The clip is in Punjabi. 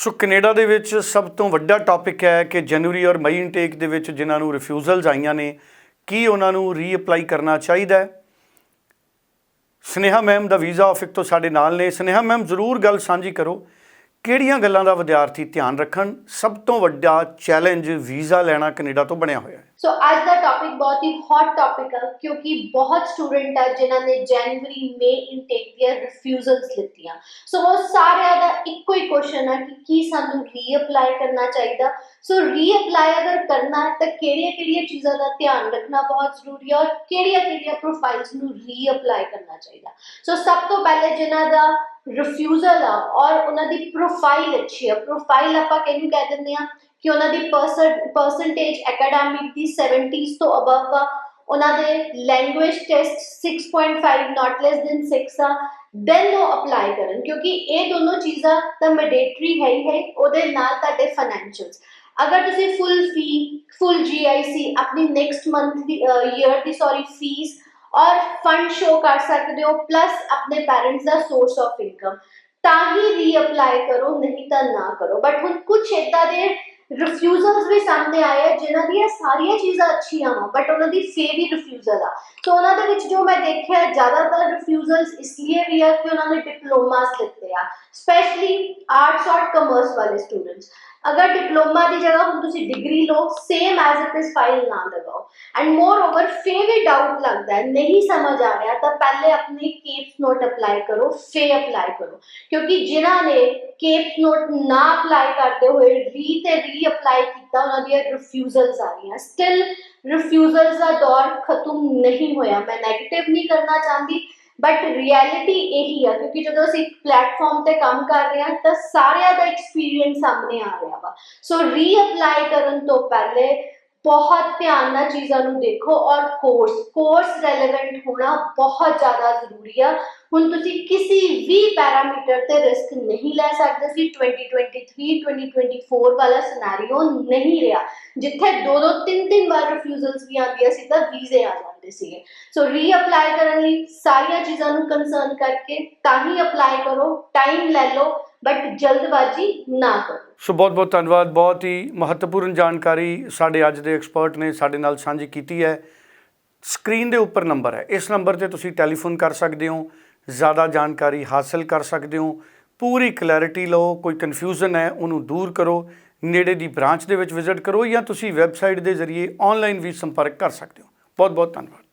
ਸੋ ਕੈਨੇਡਾ ਦੇ ਵਿੱਚ ਸਭ ਤੋਂ ਵੱਡਾ ਟੌਪਿਕ ਹੈ ਕਿ ਜਨਵਰੀ ਔਰ ਮਈ ਇਨਟੇਕ ਦੇ ਵਿੱਚ ਜਿਨ੍ਹਾਂ ਨੂੰ ਰਿਫਿਊਜ਼ਲਸ ਆਈਆਂ ਨੇ, ਕੀ ਉਹਨਾਂ ਨੂੰ ਰੀਅਪਲਾਈ ਕਰਨਾ ਚਾਹੀਦਾ ਹੈ? ਸਨੇਹਾ ਮੈਮ ਦਾ ਵੀਜ਼ਾ ਆਫਿਸ ਤੋਂ ਸਾਡੇ ਨਾਲ ਨੇ। ਸਨੇਹਾ ਮੈਮ ਜ਼ਰੂਰ ਗੱਲ ਸਾਂਝੀ ਕਰੋ। ਕਿਹੜੀਆਂ ਗੱਲਾਂ ਦਾ ਵਿਦਿਆਰਥੀ ਧਿਆਨ ਰੱਖਣ? ਸਭ ਤੋਂ ਵੱਡਾ ਚੈਲੰਜ ਵੀਜ਼ਾ ਲੈਣਾ ਕੈਨੇਡਾ ਤੋਂ ਬਣਿਆ ਹੋਇਆ ਹੈ। ਸੋ ਅੱਜ ਦਾ ਟੌਪਿਕ ਬਹੁਤ ਹੀ ਹੌਟ ਟੌਪਿਕ ਹੈ, ਕਿਉਂਕਿ ਬਹੁਤ ਸਟੂਡੈਂਟ ਆ ਜਿਨ੍ਹਾਂ ਨੇ ਜਨਵਰੀ, ਮਈ ਇਨਟੇਕ ਦੀਆਂ ਰਿਫਿਊਜ਼ਲਸ ਲਿੱਤੀਆਂ। ਸੋ ਉਹ ਸਾਰਿਆਂ ਦਾ ਕੁਐਸਚਨ ਹੈ ਕਿ ਕੀ ਸਾਨੂੰ ਰੀਅਪਲਾਈ ਕਰਨਾ ਚਾਹੀਦਾ। ਸੋ ਰੀਅਪਲਾਈ ਅਗਰ ਕਰਨਾ ਹੈ, ਤਾਂ ਕਿਹੜੀਆਂ ਕਿਹੜੀਆਂ ਚੀਜ਼ਾਂ ਦਾ ਧਿਆਨ ਰੱਖਣਾ ਬਹੁਤ ਜ਼ਰੂਰੀ ਹੈ ਔਰ ਕਿਹੜੀਆਂ ਕਿਹੜੀਆਂ ਪ੍ਰੋਫਾਈਲਸ ਨੂੰ ਰੀਅਪਲਾਈ ਕਰਨਾ ਚਾਹੀਦਾ। ਸੋ ਸਭ ਤੋਂ ਪਹਿਲੇ ਜਿਨ੍ਹਾਂ ਦਾ ਰਿਫਿਊਜ਼ਲ ਆ ਔਰ ਉਹਨਾਂ ਦੀ ਪ੍ਰੋਫਾਈਲ ਅੱਛੀ ਆ। ਪ੍ਰੋਫਾਈਲ ਆਪਾਂ ਕਿਹਨੂੰ ਕਹਿ ਦਿੰਦੇ ਆ? ਕਿ ਉਹਨਾਂ ਦੀ ਪਰਸੈਂਟੇਜ ਐਕੈਡੈਮਿਕ ਦੀ 70s ਤੋਂ ਅਬਵ ਆ। ਉਹਨਾਂ ਦੇ language test 6.5 not less than 6 ਆ ਦੈਨ ਉਹ ਅਪਲਾਈ ਕਰਨ, ਕਿਉਂਕਿ ਇਹ ਦੋਨੋਂ ਚੀਜ਼ਾਂ ਤਾਂ ਮੈਂਡੇਟਰੀ ਹੈ ਹੀ ਹੈ, ਉਹਦੇ ਨਾਲ ਤੁਹਾਡੇ ਫਾਈਨੈਂਸ਼ੀਅਲਸ ਅਗਰ ਤੁਸੀਂ ਫੁੱਲ ਫੀ ਫੁੱਲ ਜੀਆਈਸੀ ਆਪਣੀ ਨੈਕਸਟ ਮੰਥ ਦੀ ਈਅਰ ਦੀ ਸੌਰੀ ਫੀਸ ਔਰ ਫੰਡ ਸ਼ੋ ਕਰ ਸਕਦੇ ਹੋ ਪਲੱਸ ਆਪਣੇ ਪੈਰੈਂਟਸ ਦਾ ਸੋਰਸ ਆਫ ਇਨਕਮ ਤਾਂ ਹੀ ਰੀਅਪਲਾਈ ਕਰੋ, ਨਹੀਂ ਤਾਂ ਨਾ ਕਰੋ। ਬਟ ਹੁਣ ਕੁਝ ਏਦਾਂ ਦੇ ਰਿਫਿਊਜ਼ਲਸ ਵੀ ਸਾਹਮਣੇ ਆਏ ਆ, ਜਿਨ੍ਹਾਂ ਦੀਆਂ ਸਾਰੀਆਂ ਚੀਜ਼ਾਂ ਅੱਛੀਆਂ ਵਾ ਬਟ ਉਹਨਾਂ ਦੀ ਫੇ ਵੀ ਰਿਫਿਊਜ਼ਲ ਆ। ਸੋ ਉਹਨਾਂ ਦੇ ਵਿੱਚ ਜੋ ਮੈਂ ਦੇਖਿਆ ਜ਼ਿਆਦਾਤਰ ਰਿਫਿਊਜ਼ਲਸ ਇਸ ਲਈ ਵੀ ਆ ਕਿ ਉਹਨਾਂ ਨੇ ਡਿਪਲੋਮਾਸ ਲਿੱਤੇ ਆ ਸਪੈਸ਼ਲੀ ਆਰਟਸ ਔਰ ਕਮਰਸ ਵਾਲੇ ਸਟੂਡੈਂਟਸ ਅਗਰ ਡਿਪਲੋਮਾ ਦੀ ਜਗ੍ਹਾ ਹੁਣ ਤੁਸੀਂ ਡਿਗਰੀ ਲਓ same as it is file ਨਾ ਲਗਾਓ ਐਂਡ ਮੋਰ ਓਵਰ ਫੇ ਵੀ ਡਾਊਟ ਲੱਗਦਾ ਹੈ ਨਹੀਂ ਸਮਝ ਆ ਰਿਹਾ ਤਾਂ ਪਹਿਲੇ ਆਪਣੇ ਕੇਪਸ ਨੋਟ ਅਪਲਾਈ ਕਰੋ ਫੇ ਅਪਲਾਈ ਕਰੋ ਕਿਉਂਕਿ ਜਿਨ੍ਹਾਂ ਨੇ ਕੇਪਸ ਨੋਟ ਨਾ ਅਪਲਾਈ ਕਰਦੇ ਹੋਏ ਰੀ ਤੇ ਰੀ ਅਪਲਾਈ ਕੀਤਾ ਉਹਨਾਂ ਦੀਆਂ ਰਿਫਿਊਜ਼ਲਸ ਆ ਰਹੀਆਂ। ਸਟਿਲ ਰਿਫਿਊਜ਼ਲਸ ਦਾ ਦੌਰ ਖਤਮ ਨਹੀਂ ਹੋਇਆ। ਮੈਂ 네ਗੇਟਿਵ ਨਹੀਂ ਕਰਨਾ ਚਾਹੁੰਦੀ ਬਟ ਰਿਐਲਿਟੀ ਇਹੀ ਆ, ਕਿਉਂਕਿ ਜਦੋਂ ਅਸੀਂ ਇੱਕ ਪਲੇਟਫਾਰਮ ਤੇ ਕੰਮ ਕਰ ਰਹੇ ਹਾਂ, ਤਾਂ ਸਾਰਿਆਂ ਦਾ ਐਕਸਪੀਰੀਅੰਸ ਸਾਹਮਣੇ ਆ ਰਿਹਾ ਵਾ। ਸੋ ਰੀਅਪਲਾਈ ਕਰਨ ਤੋਂ ਪਹਿਲੇ ਬਹੁਤ ਧਿਆਨ ਨਾਲ ਚੀਜ਼ਾਂ ਨੂੰ ਦੇਖੋ ਔਰ ਕੋਰਸ ਕੋਰਸ ਰੈਲੇਵੈਂਟ ਹੋਣਾ ਬਹੁਤ ਜ਼ਿਆਦਾ ਜ਼ਰੂਰੀ ਆ। ਹੁਣ ਤੁਸੀਂ ਕਿਸੇ ਵੀ ਪੈਰਾਮੀਟਰ ਤੇ ਰਿਸਕ ਨਹੀਂ ਲੈ ਸਕਦੇ। ਸੀ 2023 2024 ਵਾਲਾ ਸਿਨੈਰੀਓ ਨਹੀਂ ਰਿਹਾ। ਜਿੱਥੇ ਦੋ ਦੋ ਤਿੰਨ ਤਿੰਨ ਵਾਰ ਰਿਫਿਊਜ਼ਲਸ ਵੀ ਆਉਂਦੀਆਂ ਸੀ ਤਾਂ ਵੀਜ਼ੇ ਆ ਜਾਂਦੇ ਸੀਗੇ। ਸੋ ਰੀਅਪਲਾਈ ਕਰਨ ਲਈ ਸਾਰੀਆਂ ਚੀਜ਼ਾਂ ਨੂੰ ਕੰਸਰਨ ਕਰਕੇ ਤਾਂ ਹੀ ਅਪਲਾਈ ਕਰੋ ਟਾਈਮ ਲੈ ਲਓ। ਬਟ ਜਲਦਬਾਜ਼ੀ ਨਾ ਕਰੋ। ਸੋ ਬਹੁਤ ਬਹੁਤ ਧੰਨਵਾਦ। ਬਹੁਤ ਹੀ ਮਹੱਤਵਪੂਰਨ ਜਾਣਕਾਰੀ ਸਾਡੇ ਅੱਜ ਦੇ ਐਕਸਪਰਟ ਨੇ ਸਾਡੇ ਨਾਲ ਸਾਂਝੀ ਕੀਤੀ ਹੈ। ਸਕਰੀਨ ਦੇ ਉੱਪਰ ਨੰਬਰ ਹੈ। ਇਸ ਨੰਬਰ ਤੇ ਤੁਸੀਂ ਟੈਲੀਫੋਨ ਕਰ ਸਕਦੇ ਹੋ। ਜ਼ਿਆਦਾ ਜਾਣਕਾਰੀ ਹਾਸਲ ਕਰ ਸਕਦੇ ਹੋ। ਪੂਰੀ ਕਲੈਰਿਟੀ ਲਓ। ਕੋਈ ਕਨਫਿਊਜ਼ਨ ਹੈ, ਉਹਨੂੰ ਦੂਰ ਕਰੋ। ਨੇੜੇ ਦੀ ਬ੍ਰਾਂਚ ਦੇ ਵਿੱਚ ਵਿਜ਼ਿਟ ਕਰੋ ਜਾਂ ਤੁਸੀਂ ਵੈਬਸਾਈਟ ਦੇ ਜ਼ਰੀਏ ਆਨਲਾਈਨ ਵੀ ਸੰਪਰਕ ਕਰ ਸਕਦੇ ਹੋ। ਬਹੁਤ ਬਹੁਤ ਧੰਨਵਾਦ।